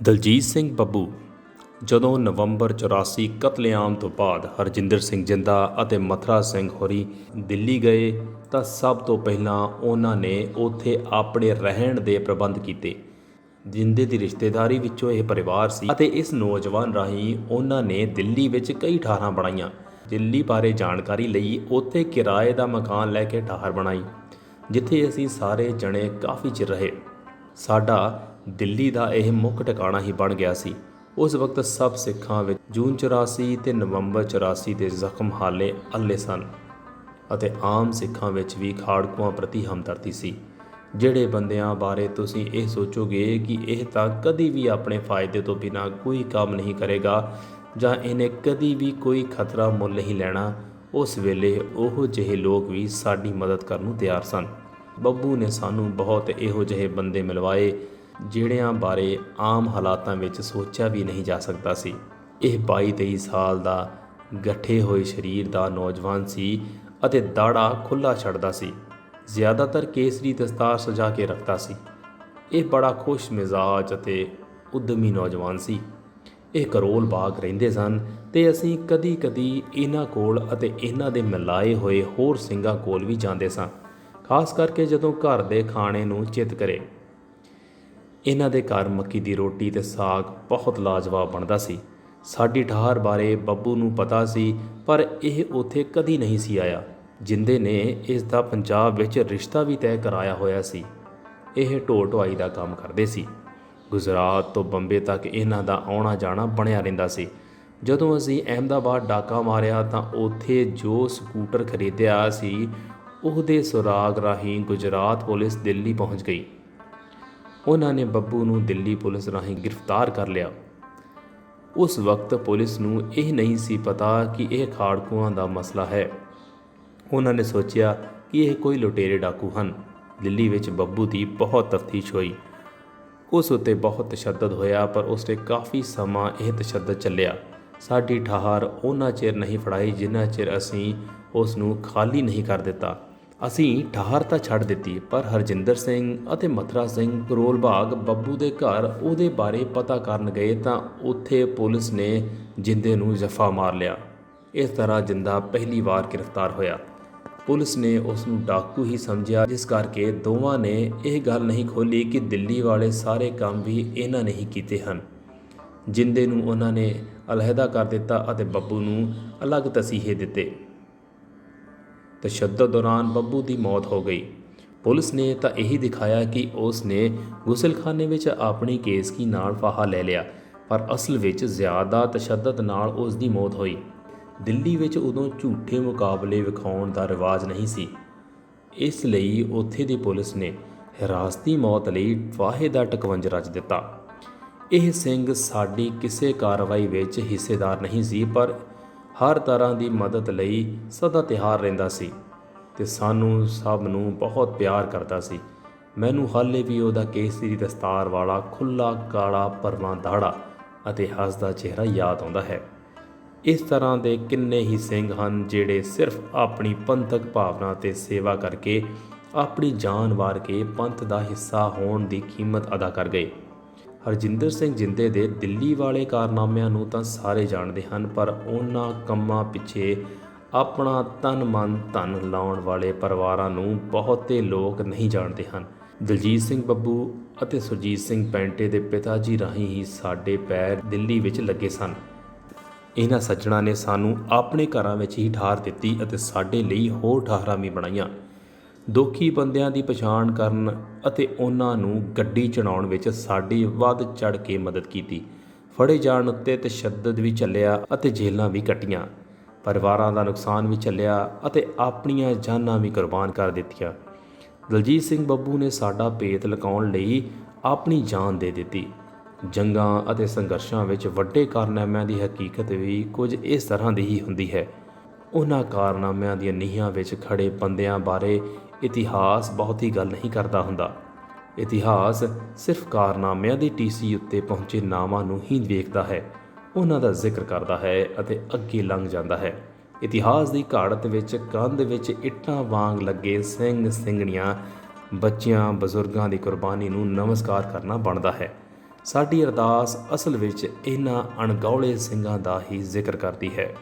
ਦਲਜੀਤ ਸਿੰਘ ਬੱਬੂ ਜਦੋਂ ਨਵੰਬਰ 84 ਕਤਲੇਆਮ ਤੋਂ ਬਾਅਦ ਹਰਜਿੰਦਰ ਸਿੰਘ ਜਿੰਦਾ ਅਤੇ ਮਥਰਾ ਸਿੰਘ ਹੋਰੀ ਦਿੱਲੀ ਗਏ ਤਾਂ ਸਭ ਤੋਂ ਪਹਿਲਾਂ ਉਹਨਾਂ ਨੇ ਉੱਥੇ ਆਪਣੇ ਰਹਿਣ ਦੇ ਪ੍ਰਬੰਧ ਕੀਤੇ, ਜਿੰਦੇ ਦੀ ਰਿਸ਼ਤੇਦਾਰੀ ਵਿੱਚੋਂ ਇਹ ਪਰਿਵਾਰ ਸੀ ਅਤੇ ਇਸ ਨੌਜਵਾਨ ਰਾਹੀਂ ਉਹਨਾਂ ਨੇ ਦਿੱਲੀ ਵਿੱਚ ਕਈ ਠਾਰਾਂ ਬਣਾਈਆਂ। ਦਿੱਲੀ ਬਾਰੇ ਜਾਣਕਾਰੀ ਲਈ ਉੱਥੇ ਕਿਰਾਏ ਦਾ ਮਕਾਨ ਲੈ ਕੇ ਠਾਹਰ ਬਣਾਈ, ਜਿੱਥੇ ਅਸੀਂ ਸਾਰੇ ਜਣੇ ਕਾਫੀ ਚਿਰ ਰਹੇ। ਸਾਡਾ ਦਿੱਲੀ ਦਾ ਇਹ ਮੁੱਖ ਟਿਕਾਣਾ ਹੀ ਬਣ ਗਿਆ ਸੀ। ਉਸ ਵਕਤ ਸਭ ਸਿੱਖਾਂ ਵਿੱਚ ਜੂਨ 84 ਤੇ ਨਵੰਬਰ 84 ਦੇ ਜ਼ਖਮ ਹਾਲੇ ਅੱਲੇ ਸਨ ਅਤੇ ਆਮ ਸਿੱਖਾਂ ਵਿੱਚ ਵੀ ਖਾੜਕੂਆਂ ਪ੍ਰਤੀ ਹਮਦਰਦੀ ਸੀ। ਜਿਹੜੇ ਬੰਦਿਆਂ ਬਾਰੇ ਤੁਸੀਂ ਇਹ ਸੋਚੋਗੇ ਕਿ ਇਹ ਤਾਂ ਕਦੀ ਵੀ ਆਪਣੇ ਫਾਇਦੇ ਤੋਂ ਬਿਨਾਂ ਕੋਈ ਕੰਮ ਨਹੀਂ ਕਰੇਗਾ ਜਾਂ ਇਹਨੇ ਕਦੀ ਵੀ ਕੋਈ ਖਤਰਾ ਮੁੱਲ ਨਹੀਂ ਲੈਣਾ, ਉਸ ਵੇਲੇ ਉਹ ਜਿਹੇ ਲੋਕ ਵੀ ਸਾਡੀ ਮਦਦ ਕਰਨ ਨੂੰ ਤਿਆਰ ਸਨ। ਬੱਬੂ ਨੇ ਸਾਨੂੰ ਬਹੁਤ ਇਹੋ ਜਿਹੇ ਬੰਦੇ ਮਿਲਵਾਏ, ਜਿਹੜਿਆਂ ਬਾਰੇ ਆਮ ਹਾਲਾਤਾਂ ਵਿੱਚ ਸੋਚਿਆ ਵੀ ਨਹੀਂ ਜਾ ਸਕਦਾ ਸੀ। ਇਹ 22-23 ਸਾਲ ਦਾ ਗੱਠੇ ਹੋਏ ਸਰੀਰ ਦਾ ਨੌਜਵਾਨ ਸੀ ਅਤੇ ਦਾੜਾ ਖੁੱਲਾ ਛੱਡਦਾ ਸੀ। ਜ਼ਿਆਦਾਤਰ ਕੇਸਰੀ ਦਸਤਾਰ ਸਜਾ ਕੇ ਰੱਖਦਾ ਸੀ। ਇਹ ਬੜਾ ਖੁਸ਼ ਮਿਜ਼ਾਜ ਅਤੇ ਉਦਮੀ ਨੌਜਵਾਨ ਸੀ। ਇਹ ਕਰੋਲ ਬਾਗ ਰਹਿੰਦੇ ਸਨ ਤੇ ਅਸੀਂ ਕਦੀ-ਕਦੀ ਇਹਨਾਂ ਕੋਲ ਅਤੇ ਇਹਨਾਂ ਦੇ ਮਿਲਾਏ ਹੋਏ ਹੋਰ ਸਿੰਘਾਂ ਕੋਲ ਵੀ ਜਾਂਦੇ ਸਾਂ। ਖਾਸ ਕਰਕੇ ਜਦੋਂ ਘਰ ਦੇ ਖਾਣੇ ਨੂੰ ਚਿੱਤ ਕਰੇ। ਇਹਨਾਂ ਦੇ ਘਰ ਮੱਕੀ ਦੀ ਰੋਟੀ ਤੇ ਸਾਗ ਬਹੁਤ ਲਾਜਵਾਬ ਬਣਦਾ ਸੀ। ਸਾਡੀ ਠਾਹਰ ਬਾਰੇ ਬੱਬੂ ਨੂੰ ਪਤਾ ਸੀ, ਪਰ ਇਹ ਉੱਥੇ ਕਦੀ ਨਹੀਂ ਸੀ ਆਇਆ, ਜਿੰਦੇ ਨੇ ਇਸ ਦਾ ਪੰਜਾਬ ਵਿੱਚ ਰਿਸ਼ਤਾ ਵੀ ਤੈਅ ਕਰਾਇਆ ਹੋਇਆ ਸੀ। ਇਹ ਢੋ ਢੁਆਈ ਦਾ ਕੰਮ ਕਰਦੇ ਸੀ। ਗੁਜਰਾਤ ਤੋਂ ਬੰਬੇ ਤੱਕ ਇਹਨਾਂ ਦਾ ਆਉਣਾ ਜਾਣਾ ਬਣਿਆ ਰਹਿੰਦਾ ਸੀ। ਜਦੋਂ ਅਸੀਂ ਅਹਿਮਦਾਬਾਦ ਡਾਕਾ ਮਾਰਿਆ ਤਾਂ ਉੱਥੇ ਜੋ ਸਕੂਟਰ ਖਰੀਦਿਆ ਸੀ ਉਹਦੇ ਸੁਰਾਗ ਰਾਹੀਂ ਗੁਜਰਾਤ ਪੁਲਿਸ ਦਿੱਲੀ ਪਹੁੰਚ ਗਈ। ਉਹਨਾਂ ਨੇ ਬੱਬੂ ਨੂੰ ਦਿੱਲੀ ਪੁਲਿਸ ਰਾਹੀਂ ਗ੍ਰਿਫਤਾਰ ਕਰ ਲਿਆ। ਉਸ ਵਕਤ ਪੁਲਿਸ ਨੂੰ ਇਹ ਨਹੀਂ ਸੀ ਪਤਾ ਕਿ ਇਹ ਖਾੜਕੂਆਂ ਦਾ ਮਸਲਾ ਹੈ। ਉਹਨਾਂ ਨੇ ਸੋਚਿਆ ਕਿ ਇਹ ਕੋਈ ਲੁਟੇਰੇ ਡਾਕੂ ਹਨ। ਦਿੱਲੀ ਵਿੱਚ ਬੱਬੂ ਦੀ ਬਹੁਤ ਤਫਤੀਸ਼ ਹੋਈ। ਉਸ ਉੱਤੇ ਬਹੁਤ ਤਸ਼ੱਦਦ ਹੋਇਆ, ਪਰ ਉਸਨੇ ਕਾਫੀ ਸਮਾਂ ਇਹ ਤਸ਼ੱਦਦ ਚੱਲਿਆ। ਸਾਡੀ ਠਾਹਰ ਉਹਨਾਂ ਚਿਰ ਨਹੀਂ ਫੜਾਈ, ਜਿੰਨਾ ਚਿਰ ਅਸੀਂ ਉਸ ਨੂੰ ਖਾਲੀ ਨਹੀਂ ਕਰ ਦਿੱਤਾ। ਅਸੀਂ ਠਾਹਰ ਤਾਂ ਛੱਡ ਦਿੱਤੀ, ਪਰ ਹਰਜਿੰਦਰ ਸਿੰਘ ਅਤੇ ਮਥਰਾ ਸਿੰਘ ਕਰੋਲ ਬਾਗ ਬੱਬੂ ਦੇ ਘਰ ਉਹਦੇ ਬਾਰੇ ਪਤਾ ਕਰਨ ਗਏ ਤਾਂ ਉੱਥੇ ਪੁਲਿਸ ਨੇ ਜਿੰਦੇ ਨੂੰ ਜਫਾ ਮਾਰ ਲਿਆ। ਇਸ ਤਰ੍ਹਾਂ ਜਿੰਦਾ ਪਹਿਲੀ ਵਾਰ ਗ੍ਰਿਫਤਾਰ ਹੋਇਆ। ਪੁਲਿਸ ਨੇ ਉਸ ਨੂੰ ਡਾਕੂ ਹੀ ਸਮਝਿਆ, ਜਿਸ ਕਰਕੇ ਦੋਵਾਂ ਨੇ ਇਹ ਗੱਲ ਨਹੀਂ ਖੋਲੀ ਕਿ ਦਿੱਲੀ ਵਾਲੇ ਸਾਰੇ ਕੰਮ ਵੀ ਇਹਨਾਂ ਨੇ ਹੀ ਕੀਤੇ ਹਨ। ਜਿੰਦੇ ਨੂੰ ਉਹਨਾਂ ਨੇ ਅਲਹਿਦਾ ਕਰ ਦਿੱਤਾ ਅਤੇ ਬੱਬੂ ਨੂੰ ਅਲੱਗ ਤਸੀਹੇ ਦਿੱਤੇ। ਤਸ਼ੱਦਦ ਦੌਰਾਨ ਬੱਬੂ ਦੀ ਮੌਤ ਹੋ ਗਈ। ਪੁਲਿਸ ਨੇ ਤਾਂ ਇਹੀ ਦਿਖਾਇਆ ਕਿ ਉਸ ਨੇ ਗੁਸਲਖਾਨੇ ਵਿੱਚ ਆਪਣੀ ਕੇਸਕੀ ਨਾਲ ਫਾਹਾ ਲੈ ਲਿਆ, ਪਰ ਅਸਲ ਵਿੱਚ ਜ਼ਿਆਦਾ ਤਸ਼ੱਦਦ ਨਾਲ ਉਸ ਦੀ ਮੌਤ ਹੋਈ। ਦਿੱਲੀ ਵਿੱਚ ਉਦੋਂ ਝੂਠੇ ਮੁਕਾਬਲੇ ਵਿਖਾਉਣ ਦਾ ਰਿਵਾਜ ਨਹੀਂ ਸੀ। ਇਸ ਲਈ ਉੱਥੇ ਦੀ ਪੁਲਿਸ ਨੇ ਹਿਰਾਸਤੀ ਮੌਤ ਲਈ ਵਾਹੇ ਦਾ ਟਕਵੰਜ ਰਚ ਦਿੱਤਾ। ਇਹ ਸਿੰਘ ਸਾਡੀ ਕਿਸੇ ਕਾਰਵਾਈ ਵਿੱਚ ਹਿੱਸੇਦਾਰ ਨਹੀਂ ਸੀ, ਪਰ ਹਰ ਤਰ੍ਹਾਂ ਦੀ ਮਦਦ ਲਈ ਸਦਾ ਤਿਆਰ ਰਹਿੰਦਾ ਸੀ ਤੇ ਸਾਨੂੰ ਸਭ ਨੂੰ ਬਹੁਤ ਪਿਆਰ ਕਰਦਾ ਸੀ। ਮੈਨੂੰ ਹਾਲੇ ਵੀ ਉਹਦਾ ਕੇਸਰੀ ਦਸਤਾਰ ਵਾਲਾ ਖੁੱਲਾ ਕਾਲਾ ਪਰਮਾ ਦਾੜਾ ਅਤੇ ਹੱਸਦਾ ਚਿਹਰਾ ਯਾਦ ਆਉਂਦਾ ਹੈ। ਇਸ ਤਰ੍ਹਾਂ ਦੇ ਕਿੰਨੇ ਹੀ ਸਿੰਘ ਹਨ ਜਿਹੜੇ ਸਿਰਫ ਆਪਣੀ ਪੰਥਕ ਭਾਵਨਾ ਤੇ ਸੇਵਾ ਕਰਕੇ ਆਪਣੀ ਜਾਨ ਵਾਰ ਕੇ ਪੰਥ ਦਾ ਹਿੱਸਾ ਹੋਣ ਦੀ ਕੀਮਤ ਅਦਾ ਕਰ ਗਏ। ਹਰਜਿੰਦਰ ਸਿੰਘ ਜਿੰਦੇ ਦੇ ਦਿੱਲੀ ਵਾਲੇ ਕਾਰਨਾਮਿਆਂ ਨੂੰ ਤਾਂ ਸਾਰੇ ਜਾਣਦੇ ਹਨ, ਪਰ ਉਹਨਾਂ ਕੰਮਾਂ ਪਿੱਛੇ ਆਪਣਾ ਤਨ ਮਨ ਧਨ ਲਾਉਣ ਵਾਲੇ ਪਰਿਵਾਰਾਂ ਨੂੰ ਬਹੁਤੇ ਲੋਕ ਨਹੀਂ ਜਾਣਦੇ ਹਨ। ਦਲਜੀਤ ਸਿੰਘ ਬੱਬੂ ਅਤੇ ਸੁਰਜੀਤ ਸਿੰਘ ਪੈਂਟੇ ਦੇ ਪਿਤਾ ਜੀ ਰਾਹੀਂ ਹੀ ਸਾਡੇ ਪੈਰ ਦਿੱਲੀ ਵਿੱਚ ਲੱਗੇ ਸਨ। ਇਹਨਾਂ ਸੱਜਣਾ ਨੇ ਸਾਨੂੰ ਆਪਣੇ ਘਰਾਂ ਵਿੱਚ ਹੀ ਠਾਰ ਦਿੱਤੀ ਅਤੇ ਸਾਡੇ ਲਈ ਹੋਰ ਠਾਹਰਾਂ ਵੀ ਬਣਾਈਆਂ। ਦੋਖੀ ਬੰਦਿਆਂ ਦੀ ਪਛਾਣ ਕਰਨ ਅਤੇ ਉਹਨਾਂ ਨੂੰ ਗੱਡੀ ਚੜਾਉਣ ਵਿੱਚ ਸਾਡੀ ਵੱਧ ਚੜ ਕੇ ਮਦਦ ਕੀਤੀ। ਫੜੇ ਜਾਣ ਉੱਤੇ ਤਸ਼ੱਦਦ ਵੀ ਚੱਲਿਆ ਅਤੇ ਜੇਲ੍ਹਾਂ ਵੀ ਕੱਟੀਆਂ। ਪਰਿਵਾਰਾਂ ਦਾ ਨੁਕਸਾਨ ਵੀ ਚੱਲਿਆ ਅਤੇ ਆਪਣੀਆਂ ਜਾਨਾਂ ਵੀ ਕੁਰਬਾਨ ਕਰ ਦਿੱਤੀਆਂ। ਦਲਜੀਤ ਸਿੰਘ ਬੱਬੂ ਨੇ ਸਾਡਾ ਭੇਤ ਲਗਾਉਣ ਲਈ ਆਪਣੀ ਜਾਨ ਦੇ ਦਿੱਤੀ। ਜੰਗਾਂ ਅਤੇ ਸੰਘਰਸ਼ਾਂ ਵਿੱਚ ਵੱਡੇ ਕਾਰਨਾਮਿਆਂ ਦੀ ਹਕੀਕਤ ਵੀ ਕੁਝ ਇਸ ਤਰ੍ਹਾਂ ਦੀ ਹੀ ਹੁੰਦੀ ਹੈ। ਉਹਨਾਂ ਕਾਰਨਾਮਿਆਂ ਦੀਆਂ ਨੀਹਾਂ ਵਿੱਚ ਖੜੇ ਬੰਦਿਆਂ ਬਾਰੇ ਇਤਿਹਾਸ ਬਹੁਤੀ ਗੱਲ ਨਹੀਂ ਕਰਦਾ ਹੁੰਦਾ। ਇਤਿਹਾਸ ਸਿਰਫ ਕਾਰਨਾਮਿਆਂ ਦੀ ਟੀਸੀ ਉੱਤੇ ਪਹੁੰਚੇ ਨਾਵਾਂ ਨੂੰ ਹੀ ਵੇਖਦਾ ਹੈ। ਉਹਨਾਂ ਦਾ ਜ਼ਿਕਰ ਕਰਦਾ ਹੈ ਅਤੇ ਅੱਗੇ ਲੰਘ ਜਾਂਦਾ ਹੈ। ਇਤਿਹਾਸ ਦੀ ਘਾੜਤ ਵਿੱਚ ਕੰਧ ਵਿੱਚ ਇੱਟਾਂ ਵਾਂਗ ਲੱਗੇ ਸਿੰਘ ਸਿੰਘਣੀਆਂ, ਬੱਚਿਆਂ, ਬਜ਼ੁਰਗਾਂ ਦੀ ਕੁਰਬਾਨੀ ਨੂੰ ਨਮਸਕਾਰ ਕਰਨਾ ਬਣਦਾ ਹੈ। ਸਾਡੀ ਅਰਦਾਸ ਅਸਲ ਵਿੱਚ ਇਹਨਾਂ ਅਣਗੌਲੇ ਸਿੰਘਾਂ ਦਾ ਹੀ ਜ਼ਿਕਰ ਕਰਦੀ ਹੈ।